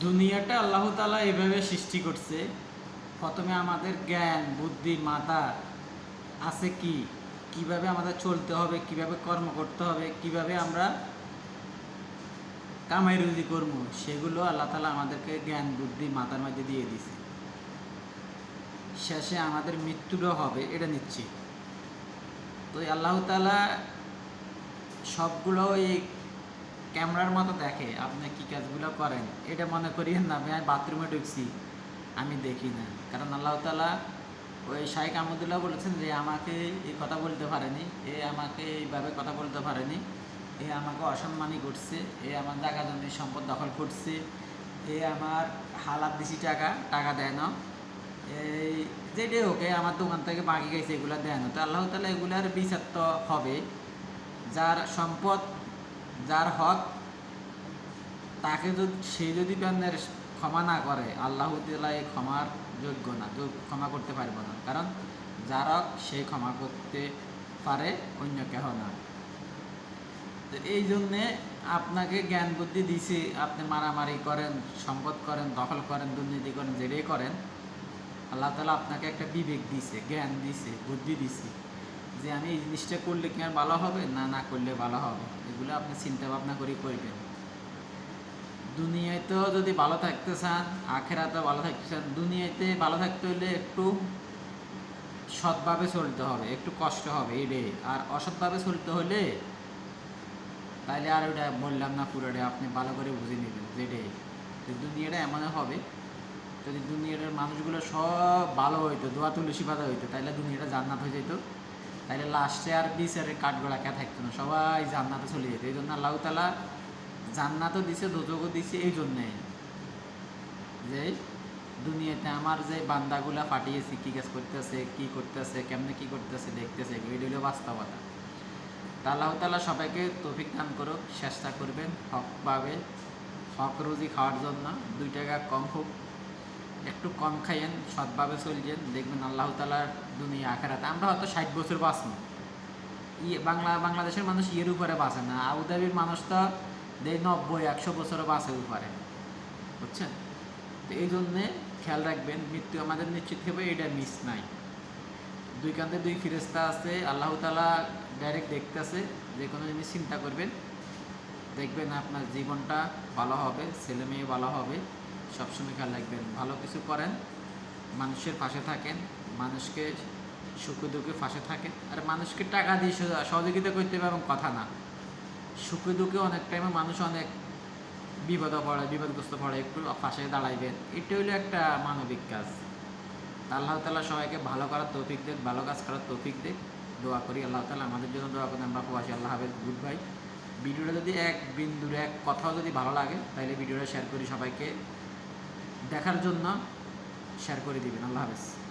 দুনিয়াটা আল্লাহ তালা এভাবে সৃষ্টি করছে। প্রথমে আমাদের জ্ঞান, বুদ্ধি, মাথা আছে কি? কীভাবে আমাদের চলতে হবে? কীভাবে কর্ম করতে হবে? কীভাবে আমরা কামাই রুজি করব? সেগুলো আল্লাহ তালা আমাদেরকে জ্ঞান, বুদ্ধি, মাথার মধ্যে দিয়ে দিছে শেষে আমাদের মৃত্যুটাও হবে, এটা নিশ্চিত। তো আল্লাহ তালা সবগুলো এই ক্যামেরার মতো দেখে আপনি কি কাজগুলো করেন? এটা মনে করিয়েন না, আমি বাথরুমে ঢুকছি, আমি দেখি না। কারণ আল্লাহ তালা ওই শাইখ আহমদুল্লাহ বলেছেন যে, আমাকে এই কথা বলতে পারেনি, এ আমাকে এইভাবে কথা বলতে পারেনি, এ আমাকে অসম্মানই করছে, এ আমার জায়গা জমি সম্পদ দখল করছে, এ আমার হালাত দিছি টাকা টাকা দেয় না, এই যেটাই ওকে আমার দোকান থেকে বাকি গেছে, এগুলো দেয় না। তো আল্লাহ তালা এগুলার বিচার তো হবে যার সম্পদ যার হক, তাকে যদি, সে যদি ব্যান্নের ক্ষমা না করে, আল্লাহ তালা এই ক্ষমার যোগ্য না ক্ষমা করতে পারব না। কারণ যার হক, সে ক্ষমা করতে পারে অন্য কেহ না। তো এই জন্যে আপনাকে জ্ঞান বুদ্ধি দিছি, আপনি মারামারি করেন, সম্পদ করেন, দখল করেন, দুর্নীতি করেন, যেটাই করেন, আল্লাহ তালা আপনাকে একটা বিবেক দিছে, জ্ঞান দিছে, বুদ্ধি দিছে। যে আমি এই জিনিসটা করলে কি আর ভালো হবে? না না করলে ভালো হবে। এগুলো আপনি চিন্তা ভাবনা করে করবেন। দুনিয়ায় তো যদি ভালো থাকতে চান আখেরাতে ভালো থাকতে চান, দুনিয়াতে ভালো থাকতে হলে একটু সৎভাবে চলতে হবে, একটু কষ্ট হবে এই এটাই। আর অসৎভাবে চলতে হলে তাইলে আর ওটা বললাম না, পুরোটা আপনি ভালো করে বুঝে নেবেন যেটাই তো দুনিয়াটা এমন হবে, যদি দুনিয়াটার মানুষগুলো সব ভালো হইতো, দোয়া তুলসী পাতা হইতো তাহলে দুনিয়াটা জান্নাত হয়ে যেত তাহলে লাস্টে আর বিচারের কাঠগোড়া কে থাকতো না? সবাই জান্নাতে চলে যেত। এই জন্য আল্লাহ তালা জান্নাতও দিছে দোজকও দিছে, এই জন্যে। যে দুনিয়াতে আমার যে বান্দাগুলা পাঠিয়েছি, কী কাজ করতেছে, কি করতেছে, কেমনে কি করতেছে, দেখতেছে, এগুলো হলো বাস্তবতা। আল্লাহ তালা সবাইকে তৌফিক দান করুক, চেষ্টা করবেন হকভাবে। হক রুজি খাওয়ার জন্য দুই টাকা কম হোক। একটু কম খাইয়েন, সৎভাবে চলছেন, দেখবেন আল্লাহ তালার দুনিয়া, আখেরাতে। আমরা হয়তো ষাট বছর বাঁচব। ইয়ে বাংলা, বাংলাদেশের মানুষ ইয়ের উপরে বাঁচে না। আবুধাবির মানুষ তো দেয় নব্বই, একশো বছরও বাঁচে উপরে। বুঝছেন? তো এই জন্যে খেয়াল রাখবেন, মৃত্যু আমাদের নিশ্চিত হবে, এটা মিস নাই। দুই কান্তে দুই ফিরেস্তা আছে, আল্লাহ তালা ডাইরেক্ট দেখতেছে, যে কোনো জিনিস চিন্তা করবেন। দেখবেন আপনার জীবনটা ভালো হবে ছেলে মেয়ে ভালো হবে। সবসময় খেয়াল রাখবেন। ভালো কিছু করেন, মানুষের পাশে থাকেন, মানুষকে সুখে দুঃখে পাশে থাকেন। আর মানুষকে টাকা দিয়ে সহ- সহযোগিতা করতে হবে এবং কথা না। সুখে দুঃখে অনেক টাইমে মানুষ অনেক বিপদে পড়ে, বিপদগ্রস্ত পড়ে, একটু পাশে দাঁড়াইবেন। এটা হলো একটা মানবিক কাজ। আল্লাহ তালা সবাইকে ভালো করার তৌফিক দেখ ভালো কাজ করার তৌফিক দেখ দোয়া করি আল্লাহ তালা আমাদের জন্য দোয়া করি আমরা প্রবাসী, আল্লাহ হাফেজ, গুড বাই ভিডিওটা যদি এক বিন্দুর এক কথাও যদি ভালো লাগে, তাহলে ভিডিওটা শেয়ার করি সবাইকে। দেখার জন্য শেয়ার করে দিবেন। আল্লাহ হাফেজ।